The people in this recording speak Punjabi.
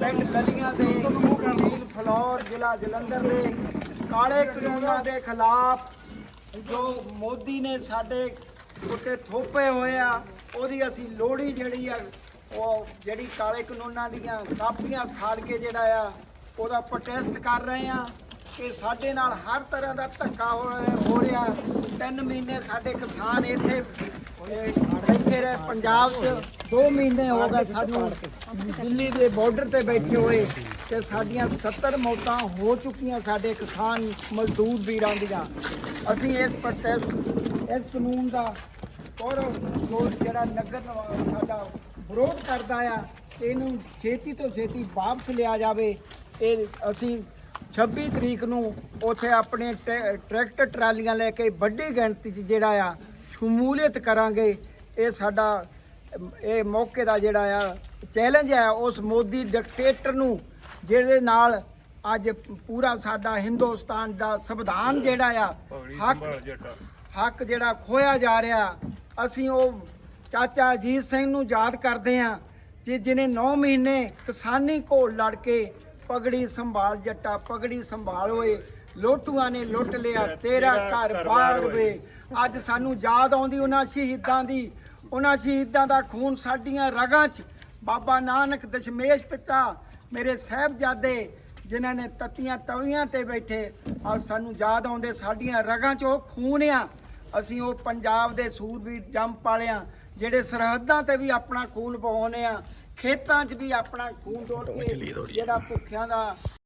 ਪਿੰਡ ਲੱਲੀਆਂ ਦੇ ਤਹਿਸੀਲ ਫਲੌਰ ਜ਼ਿਲ੍ਹਾ ਜਲੰਧਰ ਦੇ ਕਾਲੇ ਕਾਨੂੰਨਾਂ ਦੇ ਖਿਲਾਫ ਜੋ ਮੋਦੀ ਨੇ ਸਾਡੇ ਉੱਤੇ ਥੋਪੇ ਹੋਏ ਆ, ਉਹਦੀ ਅਸੀਂ ਲੋਹੜੀ ਜਿਹੜੀ ਆ, ਉਹ ਜਿਹੜੀ ਕਾਲੇ ਕਾਨੂੰਨਾਂ ਦੀਆਂ ਕਾਪੀਆਂ ਸਾੜ ਕੇ ਜਿਹੜਾ ਆ, ਉਹਦਾ ਪ੍ਰੋਟੈਸਟ ਕਰ ਰਹੇ ਆ। ਕਿ ਸਾਡੇ ਨਾਲ ਹਰ ਤਰ੍ਹਾਂ ਦਾ ਧੱਕਾ ਹੋ ਰਿਹਾ ਹੋ ਰਿਹਾ। ਤਿੰਨ ਮਹੀਨੇ ਸਾਡੇ ਕਿਸਾਨ ਇੱਥੇ ਅਹ, ਇੱਥੇ ਰਹੇ। ਪੰਜਾਬ 'ਚ 2 ਮਹੀਨੇ ਹੋ ਗਏ ਸਾਨੂੰ ਦਿੱਲੀ ਦੇ ਬਾਰਡਰ ਤੇ ਬੈਠੇ ਹੋਏ ਤੇ ਸਾਡੀਆਂ 70 ਮੌਤਾਂ ਹੋ ਚੁੱਕੀਆਂ ਸਾਡੇ ਕਿਸਾਨ ਮਜ਼ਦੂਰ ਵੀਰਾਂ ਦੀਆਂ। ਅਸੀਂ ਇਸ ਪ੍ਰੋਟੈਸਟ ਇਸ ਕਾਨੂੰਨ ਦਾ ਔਰ ਜੋ ਜਿਹੜਾ ਨਗਰ ਨਿਵਾ- ਸਾਡਾ ਵਿਰੋਧ ਕਰਦਾ ਆ ਇਹਨੂੰ ਛੇਤੀ ਤੋਂ ਛੇਤੀ ਵਾਪਸ ਲਿਆ ਜਾਵੇ। ਇਹ ਅਸੀਂ 26 ਤਰੀਕ ਨੂੰ ਉੱਥੇ ਆਪਣੇ ਟਰੈ- ਟਰੈਕਟਰ ਟਰਾਲੀਆਂ ਲੈ ਕੇ ਵੱਡੀ ਗਿਣਤੀ 'ਚ ਜਿਹੜਾ ਆ ਸ਼ਮੂਲੀਅਤ ਕਰਾਂਗੇ। ਇਹ ਸਾਡਾ ਇਹ ਮੌਕੇ ਦਾ ਜਿਹੜਾ ਆ ਚੈਲੰਜ ਹੈ ਉਸ ਮੋਦੀ ਡਿਕਟੇਟਰ ਨੂੰ ਜਿਹਦੇ ਨਾਲ ਅੱਜ ਪੂਰਾ ਸਾਡਾ ਹਿੰਦੁਸਤਾਨ ਦਾ ਸੰਵਿਧਾਨ ਜਿਹੜਾ ਆ ਹੱਕ ਹੱਕ ਜਿਹੜਾ ਖੋਇਆ ਜਾ ਰਿਹਾ। ਅਸੀਂ ਉਹ ਚਾਚਾ ਅਜੀਤ ਸਿੰਘ ਨੂੰ ਯਾਦ ਕਰਦੇ ਹਾਂ ਕਿ ਜਿਨੇ 9 ਮਹੀਨੇ ਕਿਸਾਨੀ ਘੋਲ ਲੜ ਕੇ ਪਗੜੀ ਸੰਭਾਲ ਜੱਟਾ ਪਗੜੀ ਸੰਭਾਲ ਹੋਏ ਲੋਟੂਆਂ ਨੇ ਲੁੱਟ ਲਿਆ ਤੇਰਾ ਘਰ ਬਾਗ ਵੇ। ਅੱਜ ਸਾਨੂੰ ਯਾਦ ਆਉਂਦੀ ਉਹਨਾਂ ਸ਼ਹੀਦਾਂ ਦੀ। ਉਹਨਾਂ ਸ਼ਹੀਦਾਂ ਦਾ ਖੂਨ ਸਾਡੀਆਂ ਰਗਾਂ 'ਚ। ਬਾਬਾ ਨਾਨਕ ਦਸ਼ਮੇਸ਼ ਪਿਤਾ ਮੇਰੇ ਸਾਹਿਬਜ਼ਾਦੇ ਜਿਨ੍ਹਾਂ ਨੇ ਤਤੀਆਂ ਤਵੀਆਂ ਤੇ ਬੈਠੇ ਆ ਸਾਨੂੰ ਯਾਦ ਆਉਂਦੇ ਸਾਡੀਆਂ ਰਗਾਂ 'ਚ ਉਹ ਖੂਨ ਆ। ਅਸੀਂ ਉਹ ਪੰਜਾਬ ਦੇ ਸੂਰਬੀਰ ਜੰਮ ਪਾਲਿਆਂ ਜਿਹੜੇ ਸਰਹੱਦਾਂ ਤੇ ਵੀ ਆਪਣਾ ਖੂਨ ਬਹਾਉਂਦੇ ਆ। ਖੇਤਾਂ 'ਚ ਵੀ ਆਪਣਾ ਖੂਨ ਡੋਲ ਕੇ ਜਿਹੜਾ ਭੁੱਖਿਆਂ ਦਾ